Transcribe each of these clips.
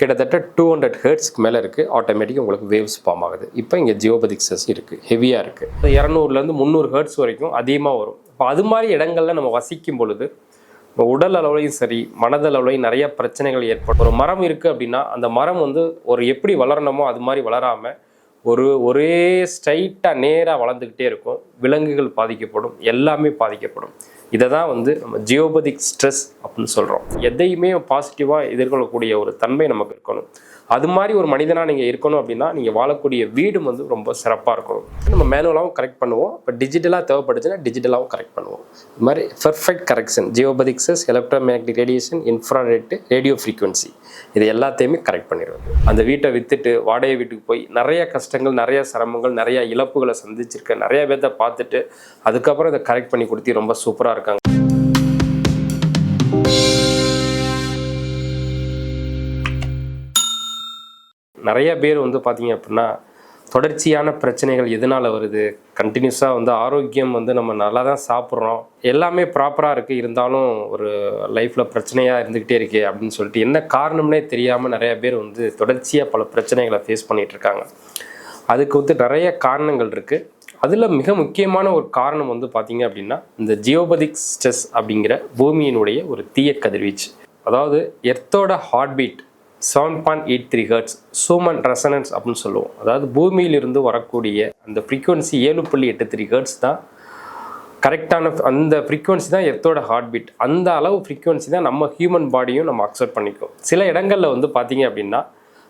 கிட்டத்தட்ட two hundred ஹெர்ட்ஸ்க்கு மேலே இருக்குது ஆட்டோமேட்டிக்காக உங்களுக்கு வேவ்ஸ் ஃபார்ம் ஆகுது. இப்போ இங்கே ஜியோபதிக் செஸ் இருக்குது ஹெவியாக இருக்குது இரநூறுலேருந்து முந்நூறு ஹெர்ட்ஸ் வரைக்கும் அதிகமாக வரும். இப்போ அது மாதிரி இடங்கள்ல நம்ம வசிக்கும் பொழுது உடல் அளவுலையும் சரி மனதளவுலையும் நிறைய பிரச்சனைகள் ஏற்படும். ஒரு மரம் இருக்குது அப்படின்னா அந்த மரம் வந்து ஒரு எப்படி வளரணுமோ அது மாதிரி வளராமல் ஒரு ஒரே ஸ்ட்ரைட்டாக நேராக வளர்ந்துக்கிட்டே இருக்கும். விலங்குகள் பாதிக்கப்படும். எல்லாமே பாதிக்கப்படும். இதை தான் வந்து நம்ம ஜியோபதிக் ஸ்ட்ரெஸ் அப்படின்னு சொல்கிறோம் எதையுமே பாசிட்டிவாக எதிர்கொள்ளக்கூடிய ஒரு தன்மை நமக்கு இருக்கணும். அது மாதிரி ஒரு மனிதனாக நீங்கள் இருக்கணும் அப்படின்னா நீங்கள் வாழக்கூடிய வீடும் வந்து ரொம்ப சிறப்பாக இருக்கணும். நம்ம மேனுவலாகவும் கரெக்ட் பண்ணுவோம். இப்போ டிஜிட்டலாக தேவைப்படுச்சுன்னா டிஜிட்டலாகவும் கரெக்ட் பண்ணுவோம். இது மாதிரி பெர்ஃபெக்ட் கரெக்ஷன் ஜியோபதிக்ஸஸ் செஸ் ரேடியேஷன் இன்ஃப்ராரெட்டு ரேடியோ ஃப்ரீக்குவன்சி இது எல்லாத்தையுமே கரெக்ட் பண்ணிடுவோம் அந்த வீட்டை விற்றுட்டு வாடகை வீட்டுக்கு போய் நிறைய கஷ்டங்கள் நிறைய சிரமங்கள் நிறைய இழப்புகளை சந்திச்சிருக்கேன். நிறைய பேர்த்த பார்த்துட்டு அதுக்கப்புறம் இதை கரெக்ட் பண்ணி கொடுத்து ரொம்ப சூப்பராக இருக்காங்க. நிறைய பேர் வந்து பார்த்தீங்க அப்படின்னா தொடர்ச்சியான பிரச்சனைகள் எதனால் வருது? கண்டினியூஸாக வந்து ஆரோக்கியம் வந்து நம்ம நல்லா தான் சாப்பிட்றோம். எல்லாமே ப்ராப்பராக இருக்குது இருந்தாலும் ஒரு லைஃப்பில் பிரச்சனையாக இருந்துக்கிட்டே இருக்கே அப்படின்னு சொல்லிட்டு என்ன காரணம்னே தெரியாமல் நிறைய பேர் வந்து தொடர்ச்சியாக பல பிரச்சனைகளை ஃபேஸ் பண்ணிகிட்டு இருக்காங்க. அதுக்கு வந்து நிறைய காரணங்கள் இருக்குது அதில் மிக முக்கியமான ஒரு காரணம் வந்து பார்த்தீங்க அப்படின்னா இந்த ஜியோபதிக் ஸ்ட்ரெஸ் அப்படிங்கிற பூமியினுடைய ஒரு தீய கதிர்வீச்சு. அதாவது எர்த்தோட heart beat seven point eight three hertz Schumann resonance அப்படின்னு சொல்லுவோம். அதாவது பூமியிலிருந்து வரக்கூடிய அந்த ஃப்ரீக்குவன்சி ஏழு புள்ளி எட்டு த்ரீ ஹர்ட்ஸ் தான். கரெக்டான அந்த ஃப்ரீக்குவன்சி தான் எர்த்தோட ஹார்ட் பீட் அந்த அளவு ஃப்ரீக்குவன்சி தான் நம்ம ஹியூமன் பாடியும் நம்ம அக்செப்ட் பண்ணிக்கும். சில இடங்களில் வந்து பார்த்தீங்க அப்படின்னா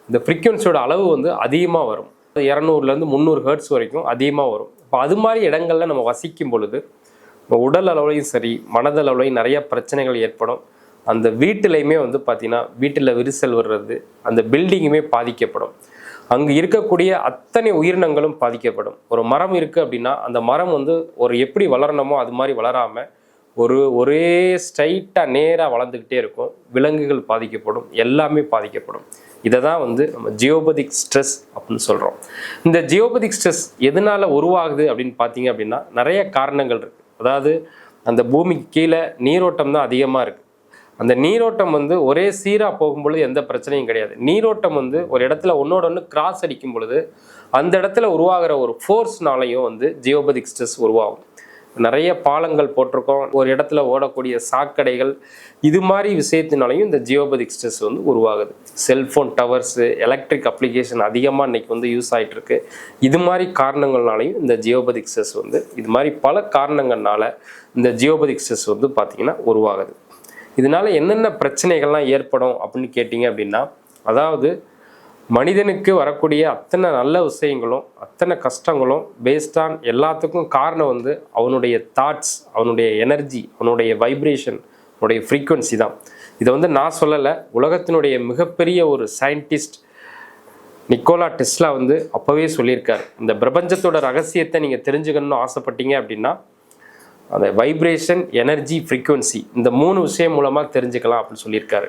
இந்த ஃப்ரீக்குவன்சியோட அளவு வந்து அதிகமாக வரும். இரநூறுலேருந்து முந்நூறு ஹர்ட்ஸ் வரைக்கும் அதிகமாக வரும். இப்போ அது மாதிரி இடங்களில் நம்ம வசிக்கும் பொழுது நம்ம உடல் அளவுலையும் சரி மனதளவுலையும் நிறைய பிரச்சனைகள் ஏற்படும். அந்த வீட்டிலையுமே வந்து பார்த்திங்கன்னா வீட்டில் விரிசல் வர்றது அந்த பில்டிங்குமே பாதிக்கப்படும். அங்கே இருக்கக்கூடிய அத்தனை உயிரினங்களும் பாதிக்கப்படும். ஒரு மரம் இருக்குது அப்படின்னா அந்த மரம் வந்து ஒரு எப்படி வளரணுமோ அது மாதிரி வளராமல் ஒரு ஒரே ஸ்ட்ரைட்டாக நேராக வளர்ந்துக்கிட்டே இருக்கும். விலங்குகள் பாதிக்கப்படும். எல்லாமே பாதிக்கப்படும். இதை தான் வந்து நம்ம ஜியோபதிக் ஸ்ட்ரெஸ் அப்படின்னு சொல்கிறோம் இந்த ஜியோபதிக் ஸ்ட்ரெஸ் எதனால் உருவாகுது அப்படின்னு பார்த்தீங்க அப்படின்னா நிறைய காரணங்கள் இருக்குது அதாவது அந்த பூமிக்கு கீழே நீரோட்டம் தான் அதிகமாக இருக்குது அந்த நீரோட்டம் வந்து ஒரே சீராக போகும்பொழுது எந்த பிரச்சனையும் கிடையாது. நீரோட்டம் வந்து ஒரு இடத்துல ஒன்னோட ஒன்று கிராஸ் அடிக்கும் பொழுது அந்த இடத்துல உருவாகிற ஒரு ஃபோர்ஸ்னாலையும் வந்து ஜியோபதிக் ஸ்ட்ரெஸ் உருவாகும். நிறைய பாலங்கள் போட்டிருக்கோம். ஒரு இடத்துல ஓடக்கூடிய சாக்கடைகள் இது மாதிரி விஷயத்தினாலையும் இந்த ஜியோபதிக் ஸ்ட்ரெஸ் வந்து உருவாகுது. செல்ஃபோன் டவர்ஸு எலக்ட்ரிக் அப்ளிகேஷன் அதிகமாக இன்னைக்கு வந்து யூஸ் ஆகிட்டுருக்கு இது மாதிரி காரணங்கள்னாலையும் இந்த ஜியோபதிக் ஸ்ட்ரெஸ் வந்து இது மாதிரி பல காரணங்கள்னால இந்த ஜியோபதிக் ஸ்ட்ரெஸ் வந்து பார்த்திங்கன்னா உருவாகுது. இதனால என்னென்ன பிரச்சனைகள்லாம் ஏற்படும் அப்படின்னு கேட்டிங்க அப்படின்னா அதாவது மனிதனுக்கு வரக்கூடிய அத்தனை நல்ல விஷயங்களும் அத்தனை கஷ்டங்களும் பேஸ்ட் ஆன் எல்லாத்துக்கும் காரணம் வந்து அவனுடைய தாட்ஸ் அவனுடைய எனர்ஜி அவனுடைய வைப்ரேஷன் அவனுடைய ஃப்ரீக்குவன்சி தான். இதை வந்து நான் சொல்லலை உலகத்தினுடைய மிகப்பெரிய ஒரு சயின்டிஸ்ட் நிக்கோலா டெஸ்லா வந்து அப்போவே சொல்லியிருக்கார். இந்த பிரபஞ்சத்தோட ரகசியத்தை நீங்கள் தெரிஞ்சுக்கணும்னு ஆசைப்பட்டீங்க அப்படின்னா அந்த வைப்ரேஷன் எனர்ஜி ஃப்ரீக்குவன்சி இந்த மூணு விஷயம் மூலமாக தெரிஞ்சுக்கலாம் அப்படின்னு சொல்லியிருக்காரு.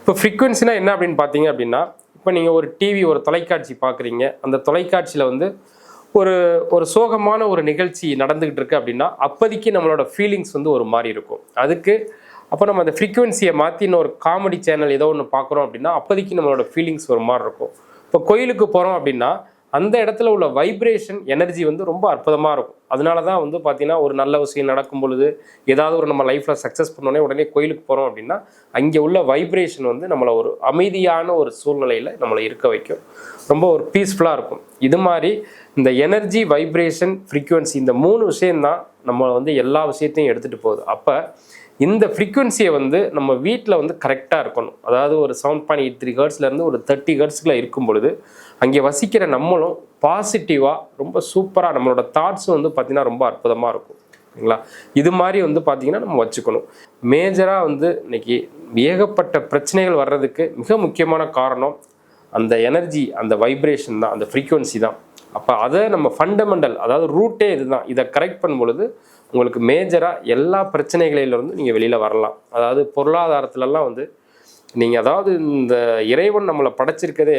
இப்போ ஃப்ரீக்குவன்சினா என்ன அப்படின்னு பார்த்தீங்க அப்படின்னா இப்போ நீங்கள் ஒரு டிவி ஒரு தொலைக்காட்சி பார்க்குறீங்க. அந்த தொலைக்காட்சியில் வந்து ஒரு ஒரு சோகமான ஒரு நிகழ்ச்சி நடந்துக்கிட்டு இருக்கு அப்படின்னா அப்போதைக்கு நம்மளோட ஃபீலிங்ஸ் வந்து ஒரு மாதிரி இருக்கும். அதுக்கு அப்போ நம்ம அந்த ஃப்ரீக்குவென்சியை மாற்றி இன்னொரு காமெடி சேனல் ஏதோ ஒன்று பார்க்குறோம் அப்படின்னா அப்போதைக்கு நம்மளோட ஃபீலிங்ஸ் ஒரு மாதிரி இருக்கும். இப்போ கோயிலுக்கு போகிறோம் அப்படின்னா அந்த இடத்துல உள்ள வைப்ரேஷன் எனர்ஜி வந்து ரொம்ப அற்புதமாக இருக்கும். அதனால தான் வந்து பார்த்தீங்கன்னா ஒரு நல்ல விஷயம் நடக்கும் பொழுது ஏதாவது ஒரு நம்ம லைஃப்பில் சக்ஸஸ் பண்ணோடனே உடனே கோயிலுக்கு போகிறோம் அப்படின்னா அங்கே உள்ள வைப்ரேஷன் வந்து நம்மளை ஒரு அமைதியான ஒரு சூழ்நிலையில் நம்மளை இருக்க வைக்கும். ரொம்ப ஒரு பீஸ்ஃபுல்லாக இருக்கும். இது மாதிரி இந்த எனர்ஜி வைப்ரேஷன் ஃப்ரீக்குவன்சி இந்த மூணு விஷயந்தான் நம்ம வந்து எல்லா விஷயத்தையும் எடுத்துகிட்டு போகுது. அப்போ இந்த ஃப்ரீக்குவன்சியை வந்து நம்ம வீட்டில் வந்து கரெக்டாக இருக்கணும். அதாவது ஒரு செவன் பாயிண்ட் எயிட் த்ரீ ஹர்ட்ஸ்லேருந்து ஒரு தேர்ட்டி ஹர்ட்ஸ்க்குள்ள இருக்கும் பொழுது அங்கே வசிக்கிற நம்மளும் பாசிட்டிவாக ரொம்ப சூப்பராக நம்மளோட தாட்ஸும் வந்து பார்த்திங்கன்னா ரொம்ப அற்புதமாக இருக்கும். சரிங்களா இது மாதிரி வந்து பார்த்திங்கன்னா நம்ம வச்சுக்கணும். மேஜராக வந்து இன்னைக்கு ஏகப்பட்ட பிரச்சனைகள் வர்றதுக்கு மிக முக்கியமான காரணம் அந்த எனர்ஜி அந்த வைப்ரேஷன் தான் அந்த ஃப்ரீக்குவன்சி தான். அப்போ அதை நம்ம ஃபண்டமெண்டல் அதாவது ரூட்டே இதுதான். இதை கரெக்ட் பண்ணும் பொழுது உங்களுக்கு மேஜராக எல்லா பிரச்சனைகளிலிருந்து நீங்கள் வெளியில் வரலாம். அதாவது பொருளாதாரத்துலலாம் வந்து நீங்கள் அதாவது இந்த இறைவன் நம்மளை படைச்சிருக்கதே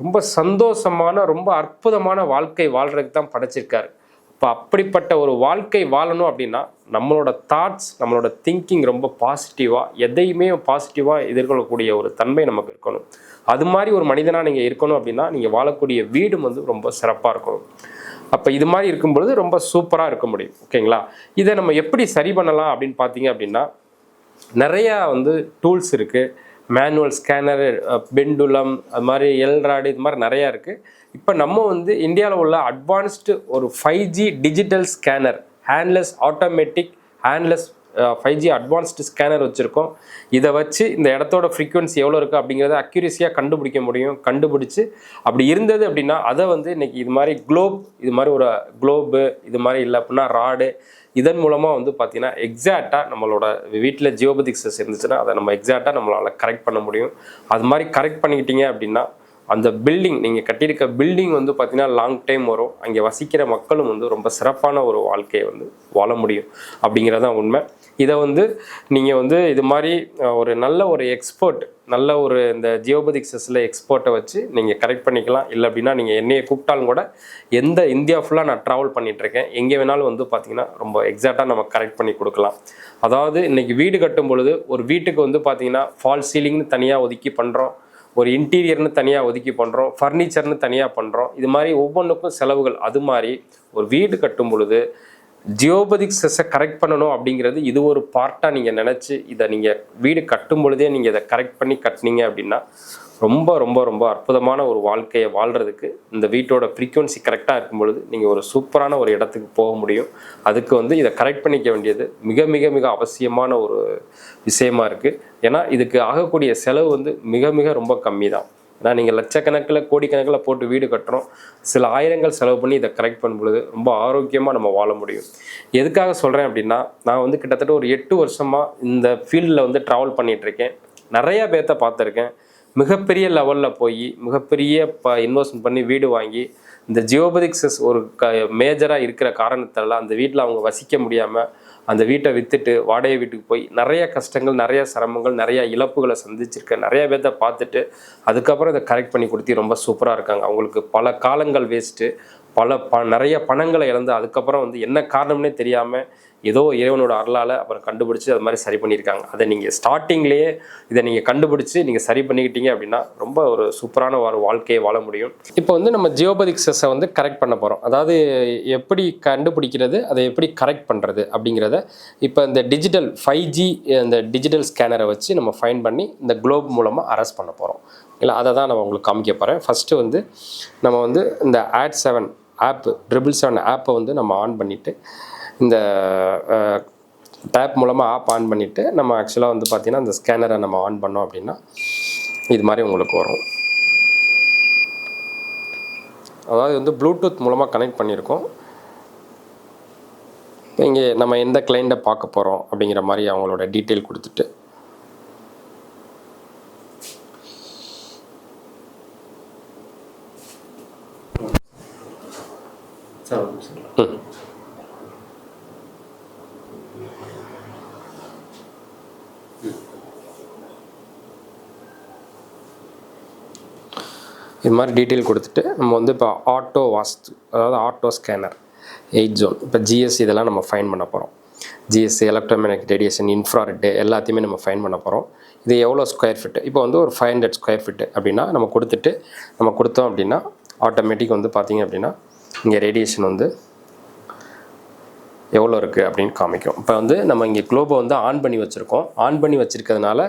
ரொம்ப சந்தோஷமான ரொம்ப அற்புதமான வாழ்க்கை வாழ்கிறதுக்கு தான் படைச்சிருக்காரு. இப்போ அப்படிப்பட்ட ஒரு வாழ்க்கை வாழணும் அப்படின்னா நம்மளோட தாட்ஸ் நம்மளோட திங்கிங் ரொம்ப பாசிட்டிவாக எதையுமே பாசிட்டிவாக எதிர்கொள்ளக்கூடிய ஒரு தன்மை நமக்கு இருக்கணும். அது மாதிரி ஒரு மனிதனாக நீங்கள் இருக்கணும் அப்படின்னா நீங்கள் வாழக்கூடிய வீடும் வந்து ரொம்ப சிறப்பாக இருக்கணும். அப்போ இது மாதிரி இருக்கும் பொழுது ரொம்ப சூப்பராக இருக்க முடியும். ஓகேங்களா இதை நம்ம எப்படி சரி பண்ணலாம் அப்படின்னு பார்த்தீங்க அப்படின்னா நிறையா வந்து டூல்ஸ் இருக்குது மேனுவல் ஸ்கேனர் பெண்டுலம் அது மாதிரி எல்ராடு இது மாதிரி நிறையா இருக்குது இப்போ நம்ம வந்து இந்தியாவில் உள்ள அட்வான்ஸ்டு ஒரு five G digital scanner handless automatic handless five G advanced scanner வச்சுருக்கோம். இதை வச்சு இந்த இடத்தோட ஃப்ரீக்குவன்சி எவ்வளோ இருக்குது அப்படிங்கிறத அக்யூரேசியாக கண்டுபிடிக்க முடியும் கண்டுபிடிச்சி அப்படி இருந்தது அப்படின்னா அதை வந்து இன்றைக்கி இது மாதிரி குளோப் இது மாதிரி ஒரு குளோபு இது மாதிரி இல்லை அப்படின்னா ராடு இதன் மூலமாக வந்து பார்த்தீங்கன்னா எக்ஸாக்டாக நம்மளோட வீட்டில் ஜியோபதிக்ஸஸ் இருந்துச்சுன்னா அதை நம்ம எக்ஸாக்டாக நம்மளால் கரெக்ட் பண்ண முடியும். அது மாதிரி கரெக்ட் பண்ணிக்கிட்டீங்க அப்படின்னா அந்த பில்டிங் நீங்கள் கட்டியிருக்க பில்டிங் வந்து பார்த்தீங்கன்னா லாங் டைம் வரும். அங்கே வசிக்கிற மக்களும் வந்து ரொம்ப சிறப்பான ஒரு வாழ்க்கையை வந்து வாழ முடியும். அப்படிங்கிறது தான் உண்மை. இதை வந்து நீங்கள் வந்து இது மாதிரி ஒரு நல்ல ஒரு எக்ஸ்பர்ட் நல்ல ஒரு இந்த ஜியோபதிக்ஸஸில் எக்ஸ்பர்ட்டை வச்சு நீங்கள் கரெக்ட் பண்ணிக்கலாம். இல்லை அப்படின்னா நீங்கள் என்னையை கூப்பிட்டாலும் கூட எந்த இந்தியா ஃபுல்லாக நான் ட்ராவல் பண்ணிகிட்ருக்கேன் எங்கே வேணாலும் வந்து பார்த்திங்கன்னா ரொம்ப எக்ஸாக்டாக நம்ம கரெக்ட் பண்ணி கொடுக்கலாம். அதாவது இன்றைக்கி வீடு கட்டும் பொழுது ஒரு வீட்டுக்கு வந்து பார்த்தீங்கன்னா ஃபால் சீலிங்னு தனியாக ஒதுக்கி பண்ணுறோம் ஒரு இன்டீரியர்னு தனியாக ஒதுக்கி பண்ணுறோம் ஃபர்னிச்சர்னு தனியாக பண்ணுறோம் இது மாதிரி ஒவ்வொன்றுக்கும் செலவுகள். அது மாதிரி ஒரு வீடு கட்டும் பொழுது ஜியோபதிக்ஸை கரெக்ட் பண்ணணும் அப்படிங்கிறது இது ஒரு பார்ட்டாக நீங்கள் நினச்சி இதை நீங்கள் வீடு கட்டும் பொழுதே நீங்கள் இதை கரெக்ட் பண்ணி கட்டினீங்க அப்படின்னா ரொம்ப ரொம்ப ரொம்ப அற்புதமான ஒரு வாழ்க்கையை வாழ்கிறதுக்கு இந்த வீட்டோட ஃப்ரீக்குவன்சி கரெக்டாக இருக்கும் பொழுது நீங்கள் ஒரு சூப்பரான ஒரு இடத்துக்கு போக முடியும். அதுக்கு வந்து இதை கரெக்ட் பண்ணிக்க வேண்டியது மிக மிக மிக அவசியமான ஒரு விஷயமா இருக்குது ஏன்னா இதுக்கு ஆகக்கூடிய செலவு வந்து மிக மிக ரொம்ப கம்மி தான் ஏன்னா நீங்கள் லட்சக்கணக்கில் கோடிக்கணக்கில் போட்டு வீடு கட்டுறோம். சில ஆயிரங்கள் செலவு பண்ணி இதை கரெக்ட் பண்ணும்பொழுது ரொம்ப ஆரோக்கியமாக நம்ம வாழ முடியும். எதுக்காக சொல்கிறேன் அப்படின்னா நான் வந்து கிட்டத்தட்ட ஒரு எட்டு வருஷமாக இந்த ஃபீல்டில் வந்து ட்ராவல் பண்ணிகிட்ருக்கேன் நிறையா பேர்த்த பார்த்துருக்கேன். மிகப்பெரிய லெவலில் போய் மிகப்பெரிய ப இன்வெஸ்ட்மெண்ட் பண்ணி வீடு வாங்கி இந்த ஜியோபதிக்ஸஸ் ஒரு க மேஜராக இருக்கிற காரணத்தால் அந்த வீட்டில் அவங்க வசிக்க முடியாமல் அந்த வீட்டை விற்றுட்டு வாடகை வீட்டுக்கு போய் நிறைய கஷ்டங்கள் நிறைய சிரமங்கள் நிறைய இழப்புகளை சந்திச்சிருக்கேன் நிறைய பேர்த்த பார்த்துட்டு அதுக்கப்புறம் இதை கரெக்ட் பண்ணி கொடுத்து ரொம்ப சூப்பராக இருக்காங்க. அவங்களுக்கு பல காலங்கள் வேஸ்ட்டு பல ப நிறைய பணங்களை இழந்து அதுக்கப்புறம் வந்து என்ன காரணம்னே தெரியாமல் ஏதோ இறைவனோட அருளால் அப்புறம் கண்டுபிடிச்சி அது மாதிரி சரி பண்ணியிருக்காங்க. அதை நீங்கள் ஸ்டார்டிங்லேயே இதை நீங்கள் கண்டுபிடிச்சி நீங்கள் சரி பண்ணிக்கிட்டீங்க அப்படின்னா ரொம்ப ஒரு சூப்பரான ஒரு வாழ்க்கையை வாழ முடியும். இப்போ வந்து நம்ம ஜியோபதிக்ஸஸை வந்து கரெக்ட் பண்ண போகிறோம் அதாவது எப்படி கண்டுபிடிக்கிறது அதை எப்படி கரெக்ட் பண்ணுறது அப்படிங்கிறத இப்போ இந்த டிஜிட்டல் ஃபைவ் ஜி இந்த டிஜிட்டல் ஸ்கேனரை வச்சு நம்ம ஃபைன் பண்ணி இந்த குளோப் மூலமாக அரெஸ்ட் பண்ண போகிறோம் இல்லை அதை தான் நான் உங்களுக்கு காமிக்க போகிறேன் ஃபஸ்ட்டு வந்து நம்ம வந்து இந்த add seven app triple seven ஆப்பை வந்து நம்ம ஆன் பண்ணிவிட்டு இந்த டேப் மூலமாக ஆப் ஆன் பண்ணிவிட்டு நம்ம ஆக்சுவலாக வந்து பார்த்திங்கன்னா அந்த ஸ்கேனரை நம்ம ஆன் பண்ணோம் அப்படின்னா இது மாதிரி உங்களுக்கு வரும். அதாவது வந்து ப்ளூடூத் மூலமாக கனெக்ட் பண்ணியிருக்கோம். இப்போ இங்கே நம்ம எந்த கிளைண்ட்டை பார்க்க போகிறோம் அப்படிங்கிற மாதிரி அவங்களோட டீட்டெயில் கொடுத்துட்டு இது மாதிரி டீட்டெயில் கொடுத்துட்டு நம்ம வந்து இப்போ ஆட்டோ வாஸ்து அதாவது ஆட்டோ ஸ்கேனர் எயிட் ஜோன் இப்போ ஜிஎஸ்சி இதெல்லாம் நம்ம ஃபைன் பண்ண போகிறோம் ஜிஎஸ்சி எலக்ட்ரானிக் ரேடியேஷன் இன்ஃப்ராரெட்டு எல்லாத்தையுமே நம்ம ஃபைன் பண்ண போகிறோம் இது எவ்வளோ ஸ்கொயர் ஃபிட்டு இப்போ வந்து ஒரு ஃபைவ் ஹண்ட்ரட் ஸ்கொயர் ஃபிட்டு அப்படின்னா நம்ம கொடுத்துட்டு நம்ம கொடுத்தோம் அப்படின்னா ஆட்டோமேட்டிக் வந்து பார்த்திங்க அப்படின்னா இங்கே ரேடியேஷன் வந்து எவ்வளோ இருக்குது அப்படின்னு காமிக்கும். இப்போ வந்து நம்ம இங்கே குளோபை வந்து ஆன் பண்ணி வச்சுருக்கோம். ஆன் பண்ணி வச்சுருக்கிறதுனால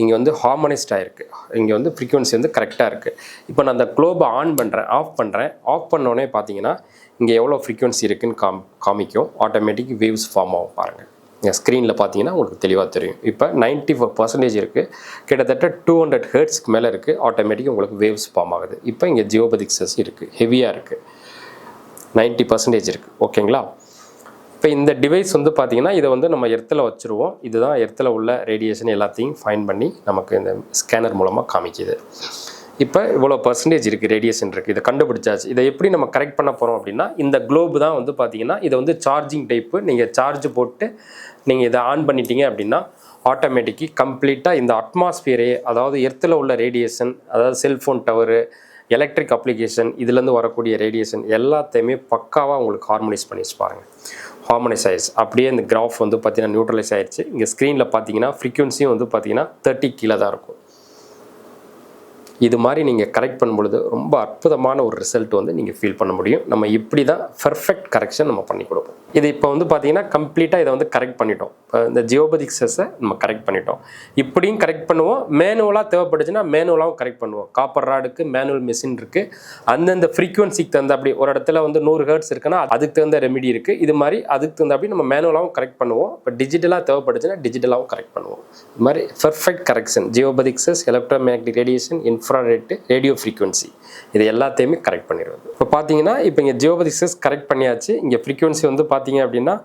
இங்கே வந்து ஹார்மனைஸ்ட் ஆகிருக்கு இங்கே வந்து ஃப்ரீக்குவன்சி வந்து கரெக்டாக இருக்குது இப்போ நான் அந்த குளோபை ஆன் பண்ணுறேன் ஆஃப் பண்ணுறேன் ஆஃப் பண்ணோடனே பார்த்தீங்கன்னா இங்கே எவ்வளோ ஃப்ரீக்குவன்சி இருக்குதுன்னு காம் காமிக்கும். ஆட்டோமேட்டிக் வேவ்ஸ் ஃபார்ம் ஆகும் பாருங்கள் இங்கே ஸ்க்ரீனில் பார்த்தீங்கன்னா உங்களுக்கு தெளிவாக தெரியும். இப்போ நைன்ட்டி ஃபோர் பர்சன்டேஜ் இருக்குது கிட்டத்தட்ட டூ ஹண்ட்ரட் ஹேர்ட்ஸ்க்கு மேலே இருக்குது ஆட்டோமேட்டிக் உங்களுக்கு வேவ்ஸ் ஃபார்ம் ஆகுது. இப்போ இங்கே ஜியோபதிக்ஸஸ் இருக்குது ஹெவியாக இருக்குது நைன்ட்டி பர்சன்டேஜ் இருக்குது ஓகேங்களா? இப்போ இந்த டிவைஸ் வந்து பார்த்தீங்கன்னா இதை வந்து நம்ம எர்த்தில் வச்சுருவோம். இதுதான் எர்த்தில் உள்ள ரேடியேஷன் எல்லாத்தையும் ஃபைன் பண்ணி நமக்கு இந்த ஸ்கேனர் மூலமாக காமிக்குது. இப்போ இவ்வளோ பர்சன்டேஜ் இருக்குது ரேடியேஷன் இருக்குது இதை கண்டுபிடிச்சாச்சு. இதை எப்படி நம்ம கரெக்ட் பண்ண போகிறோம் அப்படின்னா இந்த க்ளோப் தான் வந்து பார்த்தீங்கன்னா இதை வந்து சார்ஜிங் டைப்பு நீங்கள் சார்ஜ் போட்டு நீங்கள் இதை ஆன் பண்ணிட்டீங்க அப்படின்னா ஆட்டோமேட்டிக்கி கம்ப்ளீட்டாக இந்த அட்மாஸ்பியரே அதாவது எர்த்தில் உள்ள ரேடியேஷன் அதாவது செல்ஃபோன் டவரு எலக்ட்ரிக் அப்ளிகேஷன் இதுலேருந்து வரக்கூடிய ரேடியேஷன் எல்லாத்தையுமே பக்காவாக உங்களுக்கு ஹார்மோனைஸ் பண்ணி வச்சு பாருங்கள் ஹார்மோனைஸ் ஆயிடுச்சு அப்படியே இந்த கிராஃப் வந்து பார்த்திங்கன்னா நியூட்ரலைஸ் ஆயிடுச்சு இங்கே ஸ்க்ரீனில் பார்த்தீங்கன்னா ஃப்ரீக்வன்சியும் வந்து பார்த்தீங்கன்னா தேர்ட்டி கீழே தான் இருக்கும். இது மாதிரி நீங்கள் கரெக்ட் பண்ணும்பொழுது ரொம்ப அற்புதமான ஒரு ரிசல்ட் வந்து நீங்கள் ஃபீல் பண்ண முடியும். நம்ம இப்படி தான் பர்ஃபெக்ட் கரெக்ஷன் நம்ம பண்ணி கொடுப்போம். இது இப்போ வந்து பார்த்தீங்கன்னா கம்ப்ளீட்டாக இதை வந்து கரெக்ட் பண்ணிட்டோம். இப்போ இந்த ஜியோபதிக் செஸ்ஸை நம்ம கரெக்ட் பண்ணிட்டோம். இப்படியும் கரெக்ட் பண்ணுவோம். மேனுவலாக தேவைப்பட்டுச்சுன்னா மேனுவலாகவும் கரெக்ட் பண்ணுவோம். காப்பர் ராடுக்கு மேனுவல் மிஷின் இருக்குது அந்தந்த ஃப்ரீக்குவன்சிக்கு தகுந்த அப்படி ஒரு இடத்துல வந்து நூறு ஹேர்ட்ஸ் இருக்குன்னா அதுக்கு தகுந்த ரெமிடி இருக்குது இது மாதிரி அதுக்கு தகுந்த அப்படி நம்ம மேனுவலாகவும் கரெக்ட் பண்ணுவோம். இப்போ டிஜிட்டலாக தேவைப்பட்டுச்சுன்னா டிஜிட்டலாகவும் கரெக்ட் பண்ணுவோம். இது மாதிரி perfect correction geopathic chess electromagnetic radiation infrared radio frequency இது எல்லாத்தையுமே கரெக்ட் பண்ணிடுவது இப்போ பார்த்தீங்கன்னா இப்போ இங்கே ஜியோபதிக் செஸ் கரெக்ட் பண்ணியாச்சு. இங்கே ஃப்ரீக்குவன்சி வந்து பார்த்தீங்க அப்படின்னா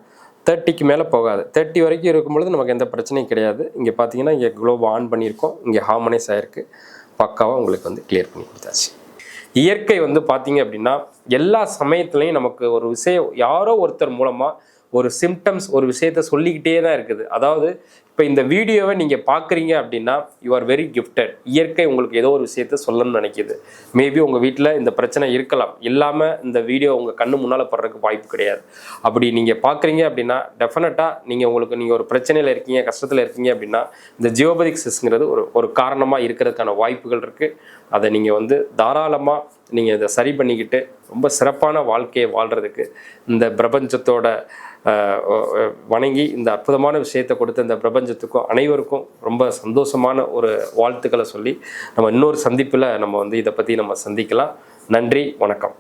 தேர்ட்டிக்கு மேலே போகாது. தேர்ட்டி வரைக்கும் இருக்கும்பொழுது நமக்கு எந்த பிரச்சனையும் கிடையாது. இங்கே பார்த்தீங்கன்னா இங்கே குளோப் ஆன் பண்ணியிருக்கோம். இங்கே ஹார்மனைஸ் ஆகிருக்கு பக்காவாக உங்களுக்கு வந்து கிளியர் பண்ணி கொடுத்தாச்சு. இயற்கை வந்து பார்த்தீங்க அப்படின்னா எல்லா சமயத்துலையும் நமக்கு ஒரு விஷயம் யாரோ ஒருத்தர் மூலமாக ஒரு சிம்டம்ஸ் ஒரு விஷயத்த சொல்லிக்கிட்டே தான் இருக்குது. அதாவது இப்போ இந்த வீடியோவை நீங்கள் பார்க்குறீங்க அப்படின்னா யூ ஆர் வெரி கிஃப்டட் இயற்கை உங்களுக்கு ஏதோ ஒரு விஷயத்த சொல்லணும்னு நினைக்கிது. மேபி உங்கள் வீட்டில் இந்த பிரச்சனை இருக்கலாம். இல்லாமல் இந்த வீடியோ உங்கள் கண்ணு முன்னால் படுறதுக்கு வாய்ப்பு கிடையாது. அப்படி நீங்கள் பார்க்குறீங்க அப்படின்னா டெஃபினட்டாக நீங்கள் உங்களுக்கு நீங்கள் ஒரு பிரச்சனையில் இருக்கீங்க கஷ்டத்தில் இருக்கீங்க அப்படின்னா இந்த ஜியோபதிக் சிஸ்ங்கிறது ஒரு ஒரு காரணமாக இருக்கிறதுக்கான வாய்ப்புகள் இருக்குது அதை நீங்கள் வந்து தாராளமாக நீங்கள் இதை சரி பண்ணிக்கிட்டு ரொம்ப சிறப்பான வாழ்க்கையை வாழ்கிறதுக்கு இந்த பிரபஞ்சத்தோட வணங்கி இந்த அற்புதமான விஷயத்தை கொடுத்த இந்த பிரபஞ்சத்துக்கும் அனைவருக்கும் ரொம்ப சந்தோஷமான ஒரு வாழ்த்துக்களை சொல்லி நம்ம இன்னொரு சந்திப்பில் நம்ம வந்து இதை பற்றி நம்ம சந்திக்கலாம். நன்றி வணக்கம்.